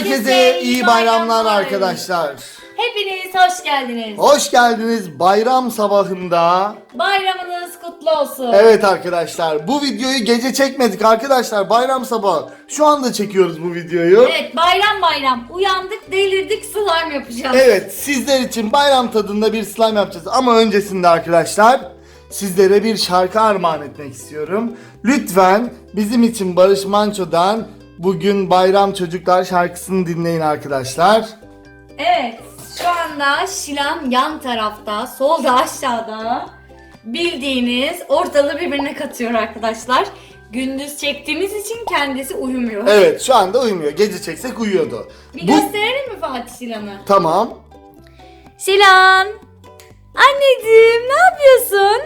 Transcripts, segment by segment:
Herkese iyi bayramlar arkadaşlar. Hepiniz hoş geldiniz. Hoş geldiniz bayram sabahında. Bayramınız kutlu olsun. Evet arkadaşlar bu videoyu gece çekmedik arkadaşlar bayram sabahı. Şu anda çekiyoruz bu videoyu. Evet, bayram bayram. Uyandık, delirdik, slime yapacağız. Evet sizler için bayram tadında bir slime yapacağız ama öncesinde arkadaşlar sizlere bir şarkı armağan etmek istiyorum. Lütfen bizim için Barış Manço'dan Bugün Bayram Çocuklar şarkısını dinleyin arkadaşlar. Evet, şu anda Şilan yan tarafta, solda aşağıda bildiğiniz ortalığı birbirine katıyor arkadaşlar. Gündüz çektiğimiz için kendisi uyumuyor. Evet şu anda uyumuyor. Gece çeksek uyuyordu. Bir Bu- gösterelim mi Fatih Şilan'ı? Tamam. Şilan! Anneciğim ne yapıyorsun?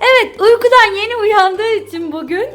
Evet uykudan yeni uyandığı için bugün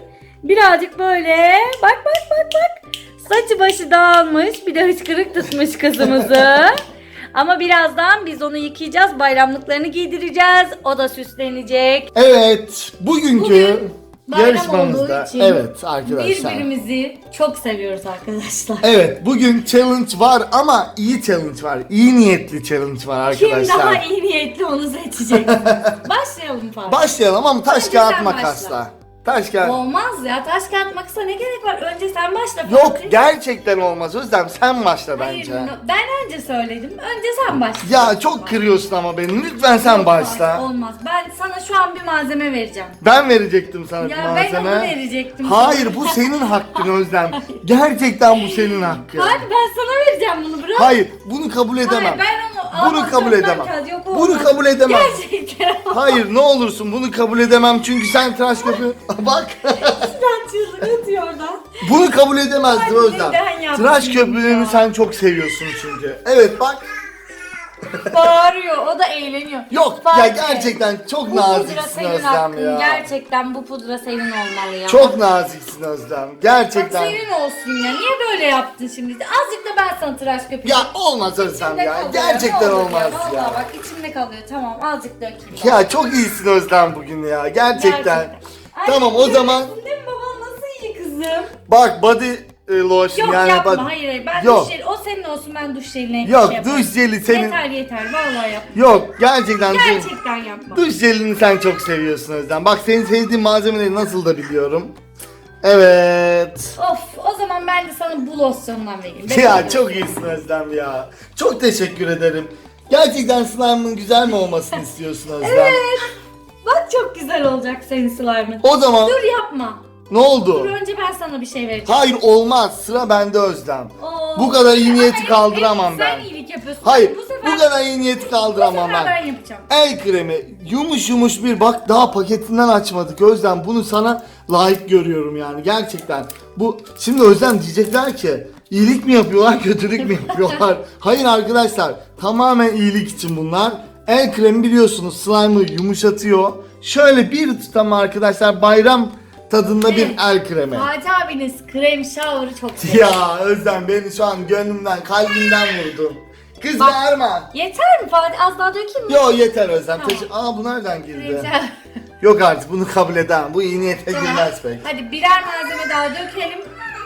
birazcık böyle bak bak bak bak saçı başı dağılmış bir de hıçkırık tutmuş kızımızı. Ama birazdan biz onu yıkayacağız bayramlıklarını giydireceğiz o da süslenecek. Evet bugünkü Bugün bayram yarışmamızda olduğu için evet arkadaşlar. Birbirimizi çok seviyoruz arkadaşlar. Evet bugün challenge var ama iyi challenge var. İyi niyetli challenge var Kim arkadaşlar. daha iyi niyetli onu seçecek. Başlayalım Fatih. Başlayalım ama taş kağıt sen makasla. Taş kağıt. Olmaz ya taş kağıt makasa ne gerek var? Önce sen başla. Yok Fatih. gerçekten olmaz Özlem sen başla Hayır, bence. no- ben önce söyledim. Önce sen başla. Ya çok kırıyorsun ama beni. Lütfen sen Yok, başla. Olmaz. Ben sana şu an bir malzeme vereceğim. Ben verecektim sana Ya ben malzeme. onu verecektim. Hayır bu senin hakkın Özlem. Gerçekten bu senin hakkın. Hadi ben sana vereceğim bunu bırak. Hayır bunu kabul edemem. Hayır, ben onu Bunu almak kabul zorunda edemem. kalacağım. Yok, Bunu olmaz. kabul edemem. Gerçekten. Hayır ne olursun bunu kabul edemem çünkü sen tıraş köpüğü... Bak Sen çığlık atıyor oradan. bunu kabul edemezdim Hadi Özlem. neden yaptın Tıraş köpüğünü ya? sen çok seviyorsun çünkü. Evet bak. Bağırıyor. O da eğleniyor. Yok ya gerçekten çok Bu pudra naziksin senin Özlem hakkın. ya. Gerçekten bu pudra senin olmalı ya. Çok naziksin Özlem. Bak Gerçekten. senin olsun ya. Niye böyle yaptın şimdi? Azıcık da ben sana tıraş köpüğü Ya olmaz Özlem İçimde ya. kalıyor. Gerçekten Ne olur olmaz Vallahi ya. bak içimde kalıyor. Tamam azıcık dökeyim. Ya çok iyisin Özlem bugün ya. Gerçekten. Ay, Tamam o zaman Değil mi babam nasıl iyi kızım? bak body e, lotion Yok yani yapma body- hayır hayır. Ben Yok. duş jeli, o senin olsun ben duş jeline Yok şey yaparım. duş jeli senin. Yeter yeter vallahi yapma. Yok gerçekten duş- Gerçekten yapma. duş jelini sen çok seviyorsun Özlem. Bak senin sevdiğin malzemeleri nasıl da biliyorum. Evet. Of o zaman ben de sana bu losyondan vereyim. Ya çok iyisin Özlem ya. Çok teşekkür ederim. Gerçekten slime'ın güzel mi olmasını istiyorsun Özlem? Evet. Bak çok güzel olacak senin slime'ın. O zaman Dur yapma. ne oldu? Dur önce ben sana bir şey vereceğim. Hayır olmaz. Sıra bende Özlem. Oo. Bu kadar iyi niyeti Ama kaldıramam ben. Sen iyilik yapıyorsun. Hayır bu sefer, bu kadar iyi niyeti bu kaldıramam sefer ben. ben yapacağım. El kremi yumuş yumuş bir bak daha paketinden açmadık Özlem bunu sana layık görüyorum yani gerçekten. Bu şimdi Özlem diyecekler ki iyilik mi yapıyorlar kötülük mü yapıyorlar? Hayır arkadaşlar tamamen iyilik için bunlar. El kremi biliyorsunuz slime'ı yumuşatıyor. Şöyle bir tutam arkadaşlar bayram tadında bir Evet. el kremi. Fatih abiniz krem shower'ı çok seviyor. Ya Özlem beni şu an gönlümden kalbimden vurdun. Kız Bak- bağırma. Yeter mi Fatih? Az daha dökeyim mi? Yo yeter Özlem. Tamam. Teşekkür- Aa bu nereden girdi? Yeter. Yok artık bunu kabul edemem. Bu iyi niyete girmez pek. Hadi birer malzeme daha dökelim.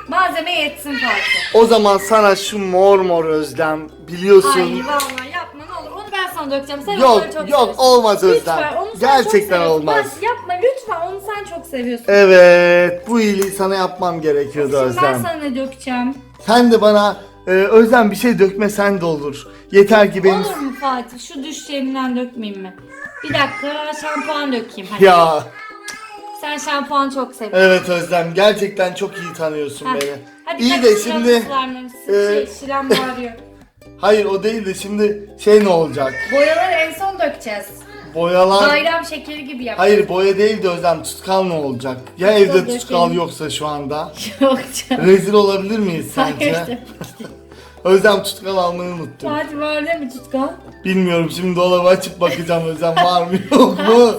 Malzeme yetsin Fatih. O zaman sana şu mor mor Özlem biliyorsun. Ay vallahi yapma ne olur. Onu ben sana dökeceğim. Sen Yok, onları çok yok, seviyorsun. olmaz Özlem. Lütfen onu sen çok Gerçekten seviyorsun. olmaz. Bak, yapma lütfen onu sen çok seviyorsun. Evet bu iyiliği sana yapmam gerekiyordu Şimdi ben Özlem. sana ne dökeceğim? Sen de bana e, Özlem bir şey dökmesen de olur. Yeter ki benim... Olur mu Fatih? Şu duş jelinden dökmeyeyim mi? Bir dakika şampuan dökeyim. Hadi. Ya Sen şampuan çok seviyorsun. evet Özlem gerçekten çok iyi tanıyorsun beni. Hadi iyi de şimdi... e, Şey, şilen bağırıyor. Hayır o değil de şimdi şey ne olacak? Boyaları en son dökeceğiz. Boyalar... Bayram şekeri gibi yap. Hayır boya değil de Özlem tutkal ne olacak? Ya evde dökelim. tutkal yoksa şu anda? Yok canım. Rezil olabilir miyiz sence? Hayır. Özlem tutkal almayı unuttum. Fatih var değil mi tutkal? Bilmiyorum şimdi dolabı açıp bakacağım Özlem var mı yok mu?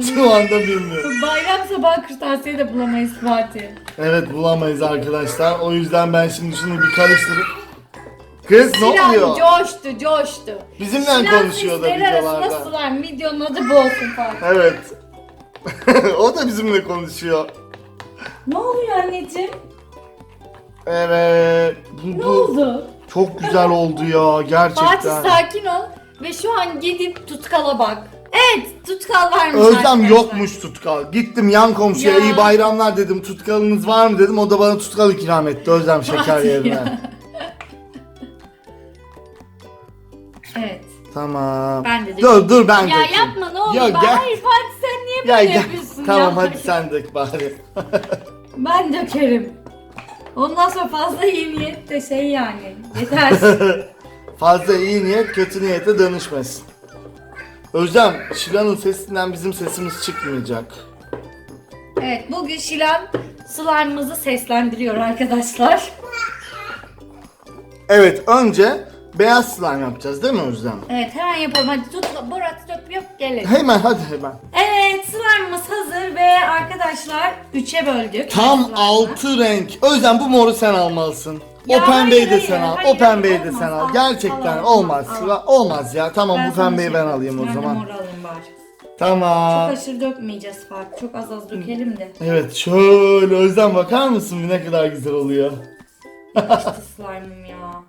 Şu anda bilmiyorum. Bayram sabahı kırtasiye de bulamayız Fatih. Evet bulamayız arkadaşlar. O yüzden ben şimdi şunu bir karıştırıp... Kız ne oluyor? coştu coştu. Bizimle konuşuyor da sesleri arasında videolarda. sular. Videonun adı bu olsun Fatih. Evet. o da bizimle konuşuyor. Ne oluyor anneciğim? Evet. Bu, Ne bu oldu? çok güzel oldu ya gerçekten. Fatih sakin ol ve şu an gidip tutkala bak. Evet tutkal varmış Özlem arkadaşlar. yokmuş tutkal. Gittim yan komşuya Ya. iyi bayramlar dedim. Tutkalınız var mı dedim. O da bana tutkal ikram etti Özlem şeker Fatih yerine. Evet. Tamam. Ben de Dur dur ben Ya dökeyim. yapma ne olur. Ya gel. Hayır Fatih sen niye Ya böyle gel. yapıyorsun Tamam ya? hadi sen dök bari. Ben dökerim. Ondan sonra fazla iyi niyet de şey yani. Yeter. Fazla iyi niyet kötü niyete dönüşmesin. Özlem, Şilan'ın sesinden bizim sesimiz çıkmayacak. evet bugün Şilan slime'ımızı seslendiriyor arkadaşlar. Evet, önce beyaz slime yapacağız değil mi Özlem? Evet hemen yapalım. Hadi tut. Borat tut yap gelin. Hemen hadi hemen. Evet slime'ımız hazır ve arkadaşlar 3'e böldük. Tam Slime'ı. 6 renk. Özlem bu moru sen almalısın. Ya o pembeyi hayır, de hayır, sen al. hayır, o pembeyi hayır, de olmaz. sen al. Al, Gerçekten al, olmaz. al. Olmaz ya. Tamam Ben bu pembeyi ben alayım o Ben de zaman. mor alayım bari. Tamam. Çok aşırı dökmeyeceğiz Fatih. Çok az az dökelim de. Evet şöyle Özlem bakar mısın ne kadar güzel oluyor. İşte slime'ım ya.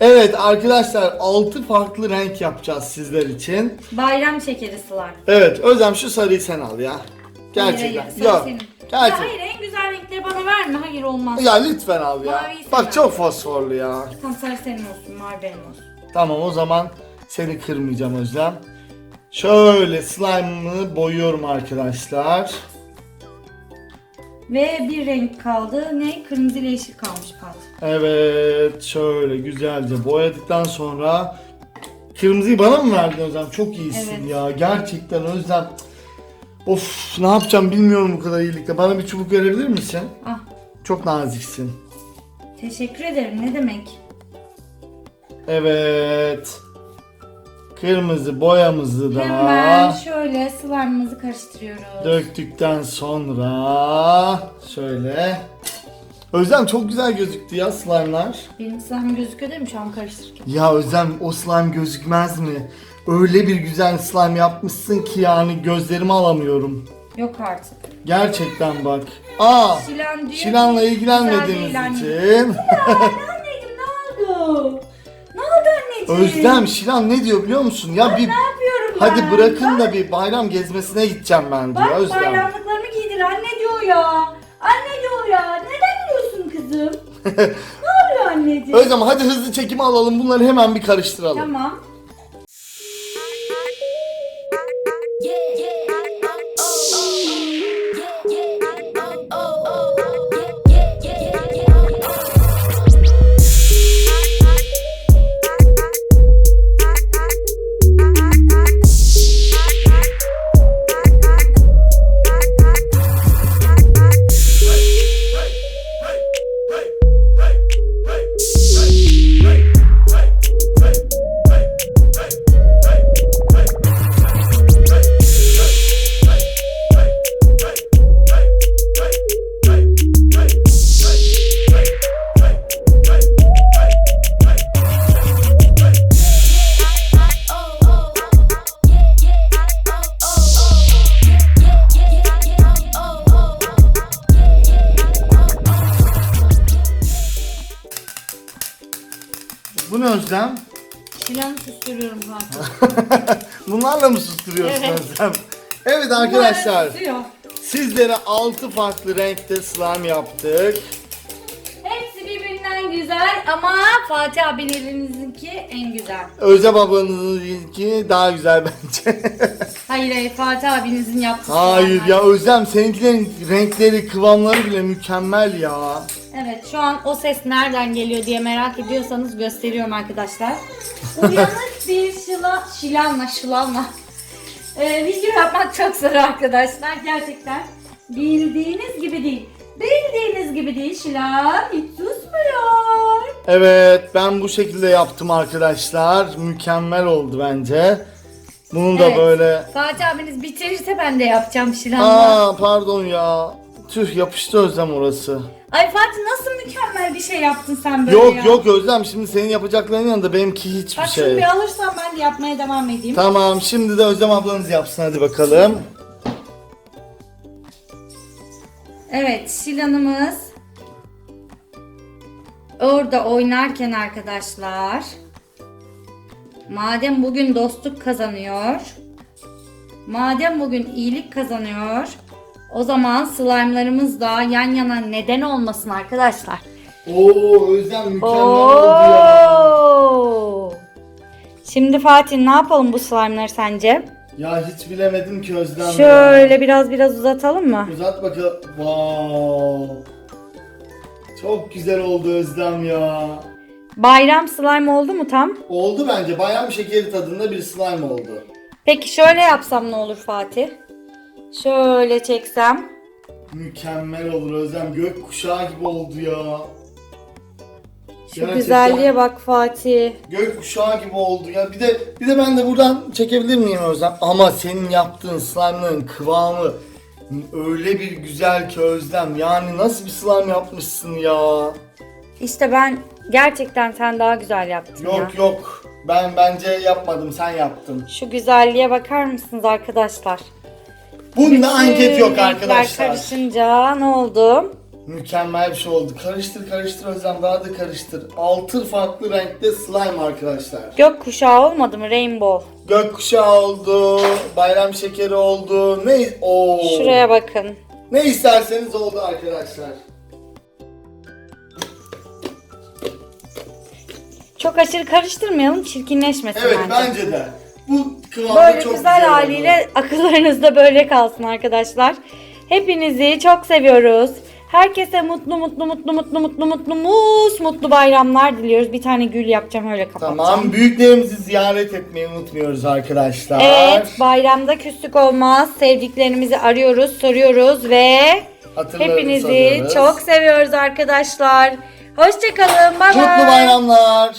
Evet arkadaşlar 6 farklı renk yapacağız sizler için. Bayram şekeri slime. Evet Özlem şu sarıyı sen al ya. Gerçekten. Hayır, hayır, sarı Yok. senin. Ya Gerçekten. hayır en güzel renkleri bana verme. Hayır olmaz. Ya lütfen al ya. Maviyi sen Bak çok fosforlu ya. Tamam sarı senin olsun. Mavi benim olsun. Tamam o zaman seni kırmayacağım Özlem. Şöyle slime'ımı boyuyorum arkadaşlar. Ve bir renk kaldı. Ne? Kırmızı ile yeşil kalmış Fatih. Evet şöyle güzelce boyadıktan sonra kırmızıyı bana mı verdin Özlem? Çok iyisin Evet. ya. Gerçekten Özlem. Of ne yapacağım bilmiyorum bu kadar iyilikle. Bana bir çubuk verebilir misin? Ah Çok naziksin. teşekkür ederim. Ne demek? Evet. Kırmızı boyamızı da Hemen şöyle slime'ımızı karıştırıyoruz. döktükten sonra şöyle. Özlem çok güzel gözüktü ya slime'lar. Benim slime gözüküyor değil mi şu an karıştırırken? Ya Özlem o slime gözükmez mi? Öyle bir güzel slime yapmışsın ki yani gözlerimi alamıyorum. Yok artık. Gerçekten bak. Aa, Şilan diyor. Şilan'la ki, ilgilenmediğimiz güzel değil için. Anneciğim ne oldu? Anneciğim? Özlem Şilan ne diyor biliyor musun? Ya bir Ne yapıyorum ben? hadi bırakın da bir bayram gezmesine gideceğim ben diyor Bak Özlem. bayramlıklarımı giydir anne diyor ya. Anne diyor ya. Neden diyorsun kızım? ne oluyor anneciğim? Özlem hadi hızlı çekimi alalım bunları hemen bir karıştıralım. Tamam. Ne Özlem? Şilan'ı susturuyorum Fatih. Bunlarla mı susturuyorsun Evet. Özlem? Evet arkadaşlar sizlere 6 farklı renkte slime yaptık. Hepsi birbirinden güzel ama Fatih abinin elinizinki en güzel. Özlem ablanızınki daha güzel bence. Hayır hayır Fatih abinizin yaptığı Hayır ya Özlem seninkilerin renkleri, kıvamları bile mükemmel ya. Evet şu an o ses nereden geliyor diye merak ediyorsanız gösteriyorum arkadaşlar. Uyanık bir şıla, şilanla şılanla. Ee, video yapmak çok zor arkadaşlar gerçekten. Bildiğiniz gibi değil. Bildiğiniz gibi değil şilan hiç susmuyor. Evet ben bu şekilde yaptım arkadaşlar. Mükemmel oldu bence. Bunu da Evet. böyle... Fatih abiniz bitirirse ben de yapacağım şilanla. Aa pardon ya. Tüh yapıştı Özlem orası. Ay Fatih nasıl mükemmel bir şey yaptın sen böyle Yok ya. yok Özlem şimdi senin yapacakların yanında benimki hiçbir Bak şunu şey. bir alırsam ben de yapmaya devam edeyim. Tamam şimdi de Özlem ablanız yapsın hadi bakalım. Evet şilanımız orada oynarken arkadaşlar madem bugün dostluk kazanıyor madem bugün iyilik kazanıyor o zaman slime'larımız da yan yana neden olmasın arkadaşlar. Oo Özlem mükemmel oldu ya. Oo. Şimdi Fatih ne yapalım bu slime'ları sence? Ya hiç bilemedim ki Özlem. ya. Şöyle biraz biraz uzatalım mı? Uzat bakalım. Wow. Çok güzel oldu Özlem ya. Bayram slime oldu mu tam? Oldu bence. Bayram şekeri tadında bir slime oldu. Peki şöyle yapsam ne olur Fatih? Şöyle çeksem. Mükemmel olur Özlem. Gök kuşağı gibi oldu ya. Şu Gerçekten güzelliğe bak Fatih. Gök kuşağı gibi oldu ya. Bir de bir de ben de buradan çekebilir miyim Özlem? Ama senin yaptığın slime'ların kıvamı öyle bir güzel ki Özlem. Yani nasıl bir slime yapmışsın ya? İşte ben gerçekten sen daha güzel yaptın ya. Yok yok. Ben bence yapmadım. Sen yaptın. Şu güzelliğe bakar mısınız arkadaşlar? Bunda anket yok Renkler arkadaşlar. karışınca ne oldu? Mükemmel bir şey oldu. Karıştır karıştır Özlem daha da karıştır. Altı farklı renkte slime arkadaşlar. Gök kuşağı olmadı mı? Rainbow. Gökkuşağı oldu, bayram şekeri oldu. Ne o? Şuraya bakın. Ne isterseniz oldu arkadaşlar. Çok aşırı karıştırmayalım çirkinleşmesin Evet bence. bence de. Bu kıvamda Böyle çok güzel, güzel oldu. haliyle akıllarınızda böyle kalsın arkadaşlar. Hepinizi çok seviyoruz. Herkese mutlu mutlu mutlu mutlu mutlu mutlu mus mutlu bayramlar diliyoruz. Bir tane gül yapacağım öyle kapatacağım. Tamam büyüklerimizi ziyaret etmeyi unutmuyoruz arkadaşlar. Evet bayramda küslük olmaz. Sevdiklerimizi arıyoruz, soruyoruz ve hepinizi soruyoruz. çok seviyoruz arkadaşlar. Hoşçakalın. Bay bay. Mutlu bayramlar.